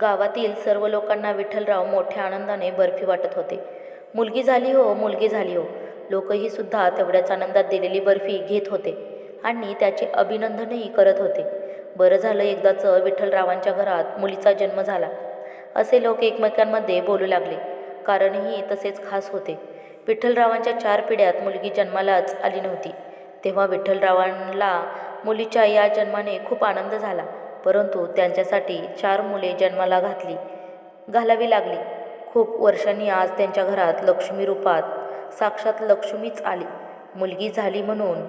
गावातील सर्व लोकांना विठ्ठलराव मोठ्या आनंदाने बर्फी वाटत होते. मुलगी झाली हो मुलगी झाली हो. लोकही सुद्धा तेवढ्याच आनंदात दिलेली बर्फी घेत होते आणि त्याचे अभिनंदनही करत होते. बरं झालं एकदाचं विठ्ठलरावांच्या घरात मुलीचा जन्म झाला. असे लोक एकमेकांमध्ये बोलू लागले. कारणही तसेच खास होते. विठ्ठलरावांच्या चार पिढ्यात मुलगी जन्मालाच आली नव्हती. तेव्हा विठ्ठलरावांना मुलीच्या या जन्माने खूप आनंद झाला. परंतु त्यांच्यासाठी चार मुले जन्माला घातली. घालावी लागली. खूप वर्षांनी आज त्यांच्या घरात लक्ष्मी रूपात साक्षात लक्ष्मीच आली. मुलगी झाली म्हणून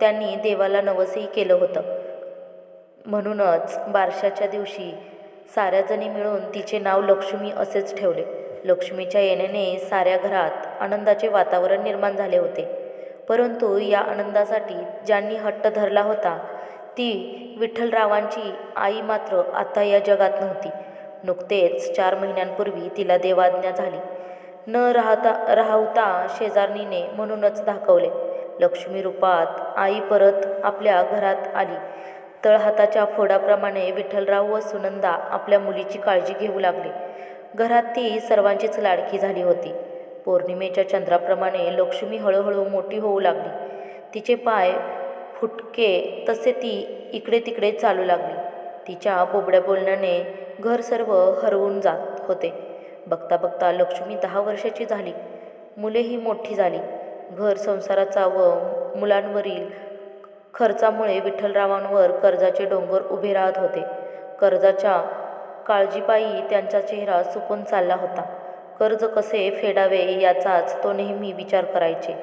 त्यांनी देवाला नवसही केलं होतं. म्हणूनच बारशाच्या दिवशी साऱ्याजणी मिळून तिचे नाव लक्ष्मी असेच ठेवले. लक्ष्मीच्या येण्याने साऱ्या घरात आनंदाचे वातावरण निर्माण झाले होते. परंतु या आनंदासाठी ज्यांनी हट्ट धरला होता ती विठ्ठलरावांची आई मात्र आता या जगात नव्हती. नुकतेच चार महिन्यांपूर्वी तिला देवाज्ञा झाली. न राहता राहवता शेजारणीने म्हणूनच दाखवले लक्ष्मी रूपात आई परत आपल्या घरात आली. तळहाताच्या फोडाप्रमाणे विठ्ठलराव व सुनंदा आपल्या मुलीची काळजी घेऊ लागले. घरात ती सर्वांचीच लाडकी झाली होती. पौर्णिमेच्या चंद्राप्रमाणे लक्ष्मी हळूहळू मोठी होऊ लागली. तिचे पाय फुटके तसे ती इकडे तिकडे चालू लागली. तिच्या बोबड्या बोलण्याने घर सर्व हरवून जात होते. बघता बघता लक्ष्मी दहा वर्षाची झाली. मुलेही मोठी झाली. घर संसाराचा व मुलांवरील खर्चामुळे विठ्ठलरावांवर कर्जाचे डोंगर उभे राहत होते. कर्जाच्या काळजीपायी त्यांचा चेहरा सुकून चालला होता. कर्ज कसे फेडावे याचाच तो नेहमी विचार करायचे.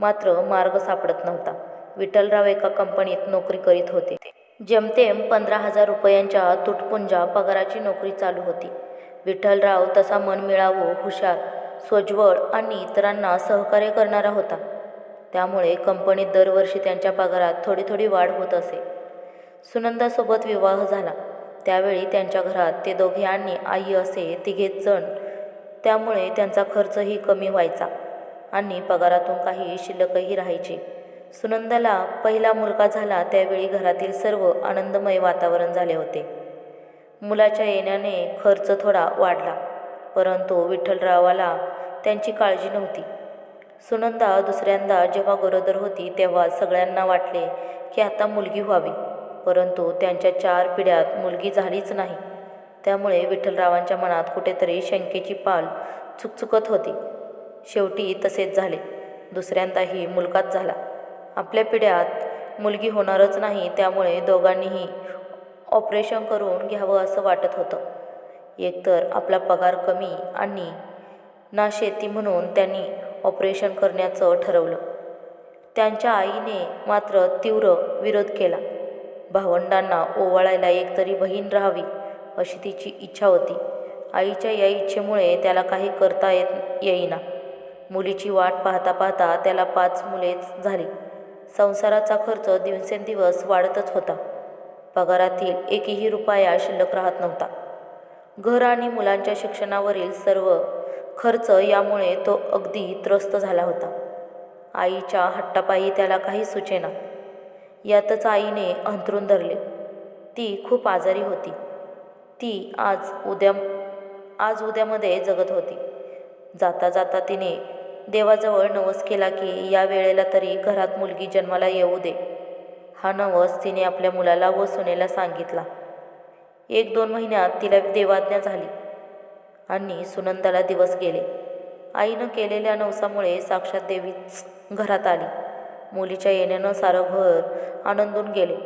मात्र मार्ग सापडत नव्हता. विठ्ठलराव एका कंपनीत नोकरी करीत होते. जेमतेम पंधरा हजार रुपयांच्या तुटपुंजा पगाराची नोकरी चालू होती. विठ्ठलराव तसा मन मिळावो हुशार सोज्वळ आणि इतरांना सहकार्य करणारा होता. त्यामुळे कंपनीत दरवर्षी त्यांच्या पगारात थोडी थोडी वाढ होत असे. सुनंदासोबत विवाह झाला. त्यावेळी त्यांच्या घरात ते दोघे आणि आई असे तिघेच जण. त्यामुळे त्यांचा खर्चही कमी व्हायचा आणि पगारातून काही शिल्लकही राहायची. सुनंदाला पहिला मुलगा झाला त्यावेळी घरातील सर्व आनंदमय वातावरण झाले होते. मुलाच्या येण्याने खर्च थोडा वाढला परंतु विठ्ठलरावाला त्यांची काळजी नव्हती. सुनंदा दुसऱ्यांदा जेव्हा गरोदर होती तेव्हा सगळ्यांना वाटले की आता मुलगी व्हावी परंतु त्यांच्या चार पिढ्यात मुलगी झालीच नाही. त्यामुळे विठ्ठलरावांच्या मनात कुठेतरी शंकेची पाल चुकचुकत होती. शेवटी तसेच झाले. दुसऱ्यांदाही मुलगाच झाला. आपल्या पिढ्यात मुलगी होणारच नाही त्यामुळे दोघांनीही ऑपरेशन करून घ्यावं असं वाटत होतं. एकतर आपला पगार कमी आणि ना शेती म्हणून त्यांनी ऑपरेशन करण्याचं ठरवलं. त्यांच्या आईने मात्र तीव्र विरोध केला. भावंडांना ओवाळायला एकतरी बहीण राहावी अशी तिची इच्छा होती. आईच्या या इच्छेमुळे त्याला काही करता येत येईना. मुलीची वाट पाहता पाहता त्याला पाच मुलेच झाली. संसाराचा खर्च दिवसेंदिवस वाढतच होता. पगारातील एकही रुपया शिल्लक राहत नव्हता. घर आणि मुलांच्या शिक्षणावरील सर्व खर्च यामुळे तो अगदी त्रस्त झाला होता. आईच्या हट्टापायी त्याला काही सुचेना. यातच आईने अंथरून धरले. ती खूप आजारी होती. ती आज उद्या आज उद्यामध्ये जगत होती. जाता जाता तिने देवाजवळ नवस केला की या वेळेला तरी घरात मुलगी जन्माला येऊ दे. हा नवस तिने आपल्या मुलाला व सुनेला सांगितला. एक दोन महिन्यात तिला देवाज्ञा झाली आणि सुनंदाला दिवस गेले. आईनं केलेल्या नवसामुळे साक्षात देवीच घरात आली. मुलीच्या येण्यानं सारं घर आनंदून गेले.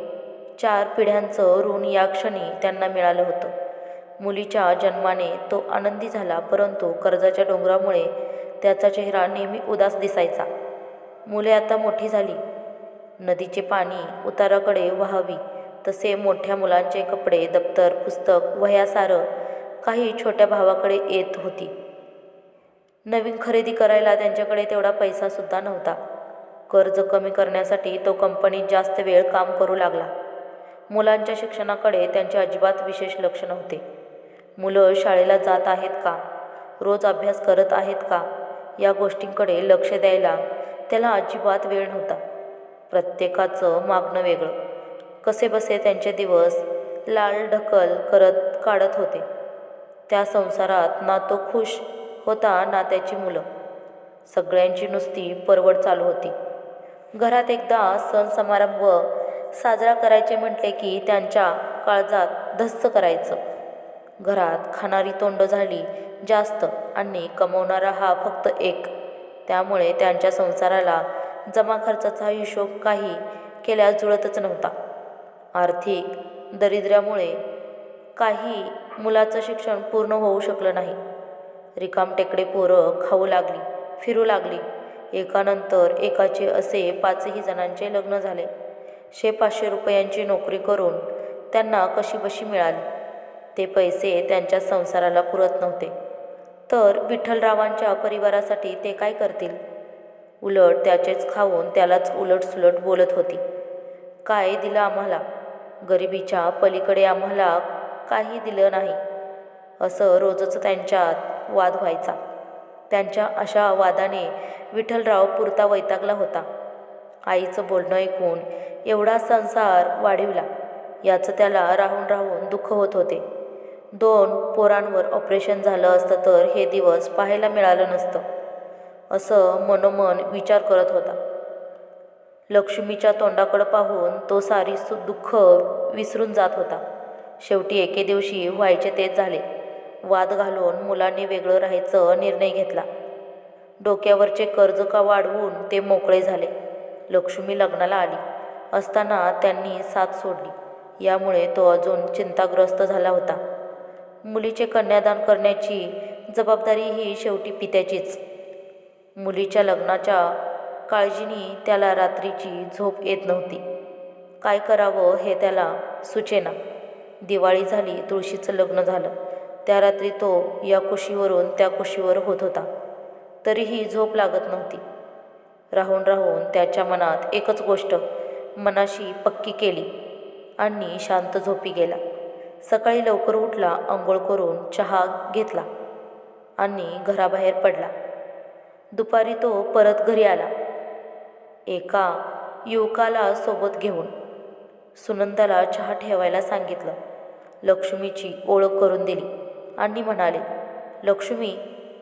चार पिढ्यांचं ऋण या क्षणी त्यांना मिळालं होतं. मुलीच्या जन्माने तो आनंदी झाला परंतु कर्जाच्या डोंगरामुळे त्याचा चेहरा नेहमी उदास दिसायचा. मुले आता मोठी झाली. नदीचे पाणी उताराकडे व्हावी तसे मोठ्या मुलांचे कपडे दप्तर पुस्तक वह्यासारं काही छोट्या भावाकडे येत होती. नवीन खरेदी करायला त्यांच्याकडे तेवढा पैसासुद्धा नव्हता. कर्ज कमी करण्यासाठी तो कंपनीत जास्त वेळ काम करू लागला. मुलांच्या शिक्षणाकडे त्यांचे अजिबात विशेष लक्ष नव्हते. मुलं शाळेला जात आहेत का? रोज अभ्यास करत आहेत का? या गोष्टींकडे लक्ष द्यायला त्याला अजिबात वेळ नव्हता. प्रत्येकाचं मागणं वेगळं. कसे बसे त्यांचे दिवस लाल ढकल करत काढत होते. त्या संसारात ना तो खुश होता ना त्याची मुलं. सगळ्यांची नुसती परवड चालू होती. घरात एकदा सण समारंभ साजरा करायचे म्हटले की त्यांच्या काळजात धस्स करायचं. घरात खाणारी तोंड झाली जास्त आणि कमवणारा हा फक्त एक. त्यामुळे त्यांच्या संसाराला जमा खर्चाचा हिशोब काही केल्यास जुळतच नव्हता. आर्थिक दरिद्र्यामुळे काही मुलाचं शिक्षण पूर्ण होऊ शकलं नाही. रिकामटेकडे पोरं खाऊ लागली फिरू लागली. एकानंतर एकाचे असे पाचही जणांचे लग्न झाले. शे पाचशे रुपयांची नोकरी करून त्यांना कशीबशी मिळाली? ते पैसे त्यांच्या संसाराला पुरत नव्हते. तर विठ्ठलरावांच्या परिवारासाठी ते काय करतील? उलट त्याचेच खाऊन त्यालाच उलटसुलट बोलत होती. काय दिलं आम्हाला? गरिबीच्या पलीकडे आम्हाला काही दिलं नाही. असं रोजच त्यांच्यात वाद व्हायचा. त्यांच्या अशा वादाने विठ्ठलराव पुरता वैतागला होता. आईचं बोलणं ऐकून एवढा संसार वाढविला. याचं त्याला राहून राहून दुःख होत होते. दोन पोरांवर ऑपरेशन झालं असतं तर हे दिवस पाहायला मिळालं नसतं असं मनोमन विचार करत होता. लक्ष्मीच्या तोंडाकडं पाहून तो सारी सु दुःख विसरून जात होता. शेवटी एके दिवशी व्हायचे तेच झाले. वाद घालून मुलांनी वेगळं राहायचं निर्णय घेतला. डोक्यावरचे कर्ज का वाढवून ते मोकळे झाले. लक्ष्मी लग्नाला आली. असताना त्यांनी साथ सोडली. यामुळे तो अजून चिंताग्रस्त झाला होता. मुलीचे कन्यादान करण्याची जबाबदारी ही शेवटी पित्याचीच. मुलीच्या लग्नाच्या काळजीनी त्याला रात्रीची झोप येत नव्हती. काय करावं हे त्याला सुचेना. दिवाळी झाली तुळशीचं लग्न झालं. त्या रात्री तो या कुशीवरून त्या कुशीवर होत होता. तरीही झोप लागत नव्हती. राहून राहून त्याच्या मनात एकच गोष्ट मनाशी पक्की केली आणि शांत झोपी गेला. सकाळी लवकर उठला आंघोळ करून चहा घेतला आणि घराबाहेर पडला. दुपारी तो परत घरी आला. एका युवकाला सोबत घेऊन सुनंदाला चहा ठेवायला सांगितलं. लक्ष्मीची ओळख करून दिली आणि म्हणाले लक्ष्मी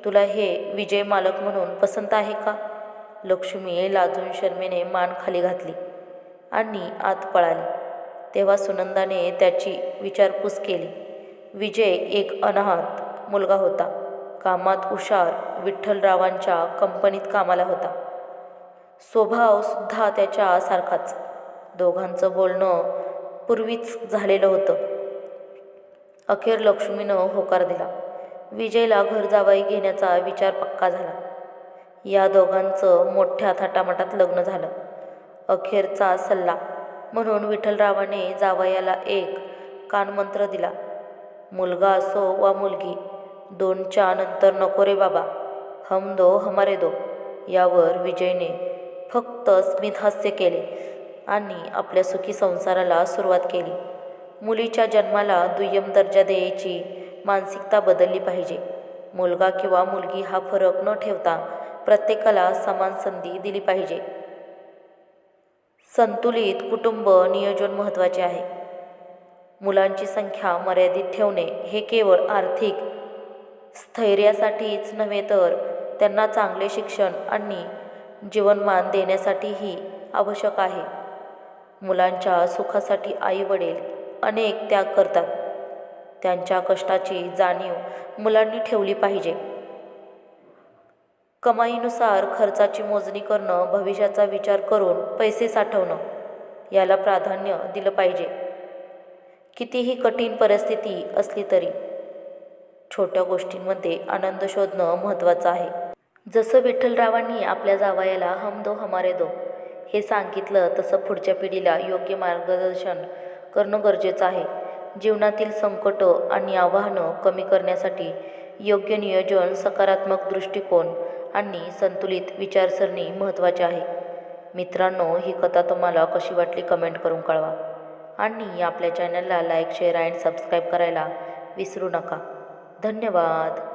तुला हे विजय मालक म्हणून पसंत आहे का? लक्ष्मी लाजून शर्मेने मान खाली घातली आणि आत पळाली. तेव्हा सुनंदाने त्याची विचारपूस केली. विजय एक अनाहत मुलगा होता. कामात हुशार विठ्ठलरावांच्या कंपनीत कामाला होता. स्वभावसुद्धा त्याच्या सारखाच. दोघांचं बोलणं पूर्वीच झालेलं होतं. अखेर लक्ष्मीनं होकार दिला. विजयला घर जावाई घेण्याचा विचार पक्का झाला. या दोघांचं मोठ्या थाटामाटात लग्न झालं. अखेरचा सल्ला म्हणून विठ्ठलरावाने जावयाला एक कानमंत्र दिला. मुलगा असो वा मुलगी दोनच्या नंतर नको रे बाबा. हम दो हमारे दो. यावर विजयने फक्त स्मितहास्य केले आणि आपल्या सुखी संसाराला सुरुवात केली. मुलीच्या जन्माला दुय्यम दर्जा द्यायची मानसिकता बदलली पाहिजे. मुलगा किंवा मुलगी हा फरक न ठेवता प्रत्येकाला समान संधी दिली पाहिजे. संतुलित कुटुंब नियोजन महत्त्वाचे आहे. मुलांची संख्या मर्यादित ठेवणे हे केवळ आर्थिक स्थैर्यासाठीच नव्हे तर त्यांना चांगले शिक्षण आणि जीवनमान देण्यासाठीही आवश्यक आहे. मुलांच्या सुखासाठी आई वडील अनेक त्याग करतात. त्यांच्या कष्टाची जाणीव मुलांनी ठेवली पाहिजे. कमाईनुसार खर्चाची मोजणी करणं भविष्याचा विचार करून पैसे साठवणं याला प्राधान्य दिलं पाहिजे. कितीही कठीण परिस्थिती असली तरी छोट्या गोष्टींमध्ये आनंद शोधणं महत्त्वाचं आहे. जसं विठ्ठलरावांनी आपल्या जावयाला हम दो हमारे दो हे सांगितलं तसं पुढच्या पिढीला योग्य मार्गदर्शन करणं गरजेचं आहे. जीवनातील संकटं आणि आव्हानं कमी करण्यासाठी योग्य नियोजन सकारात्मक दृष्टिकोन आणि संतुलित विचारसरणी महत्त्वाचे आहे. मित्रांनो ही कथा तुम्हाला कशी वाटली कमेंट करून कळवा. आणि आपल्या चॅनलला लाईक शेअर अँड सबस्क्राईब करायला विसरू नका. धन्यवाद.